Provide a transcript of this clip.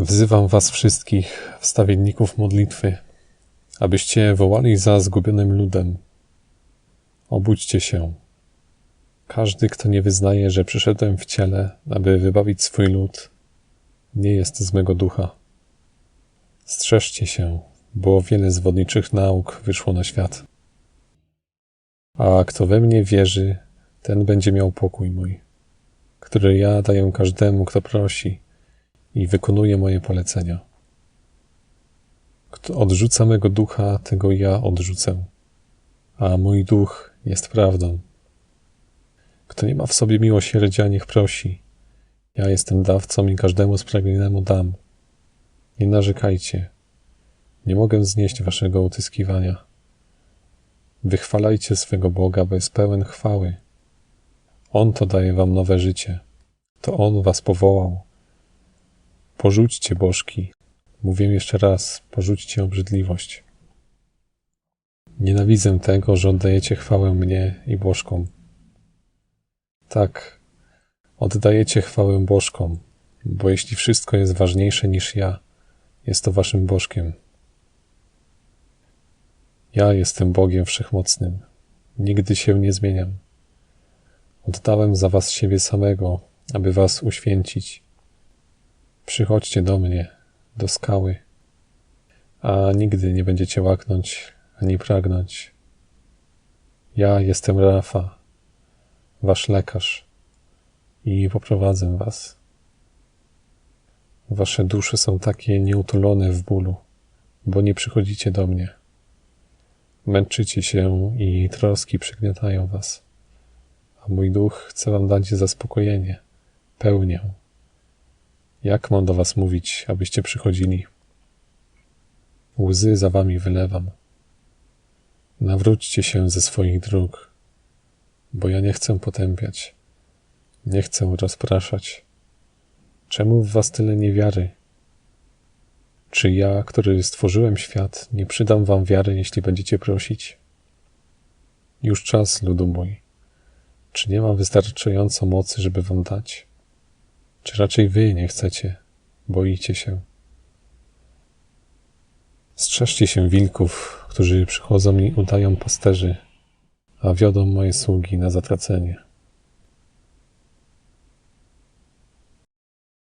Wzywam was wszystkich, wstawienników modlitwy, abyście wołali za zgubionym ludem. Obudźcie się. Każdy, kto nie wyznaje, że przyszedłem w ciele, aby wybawić swój lud, nie jest z mego ducha. Strzeżcie się, bo wiele zwodniczych nauk wyszło na świat. A kto we mnie wierzy, ten będzie miał pokój mój, który ja daję każdemu, kto prosi i wykonuje moje polecenia. Kto odrzuca mego ducha, tego ja odrzucę, a mój duch jest prawdą. Kto nie ma w sobie miłosierdzia, niech prosi. Ja jestem dawcą i każdemu spragnionemu dam. Nie narzekajcie. Nie mogę znieść waszego utyskiwania. Wychwalajcie swego Boga, bo jest pełen chwały. On to daje wam nowe życie. To On was powołał. Porzućcie bożki. Mówię jeszcze raz, porzućcie obrzydliwość. Nienawidzę tego, że oddajecie chwałę mnie i bożkom. Tak, oddajecie chwałę bożkom, bo jeśli wszystko jest ważniejsze niż ja, jest to waszym bożkiem. Ja jestem Bogiem Wszechmocnym. Nigdy się nie zmieniam. Oddałem za was siebie samego, aby was uświęcić. Przychodźcie do mnie, do skały, a nigdy nie będziecie łaknąć ani pragnąć. Ja jestem Rafa, wasz lekarz, i poprowadzę was. Wasze dusze są takie nieutulone w bólu, bo nie przychodzicie do mnie. Męczycie się i troski przygniatają was, a mój duch chce wam dać zaspokojenie, pełnię. Jak mam do was mówić, abyście przychodzili? Łzy za wami wylewam. Nawróćcie się ze swoich dróg, bo ja nie chcę potępiać, nie chcę rozpraszać. Czemu w was tyle niewiary? Czy ja, który stworzyłem świat, nie przydam wam wiary, jeśli będziecie prosić? Już czas, ludu mój. Czy nie mam wystarczająco mocy, żeby wam dać? Czy raczej wy nie chcecie, boicie się? Strzeżcie się wilków, którzy przychodzą i udają pasterzy, a wiodą moje sługi na zatracenie.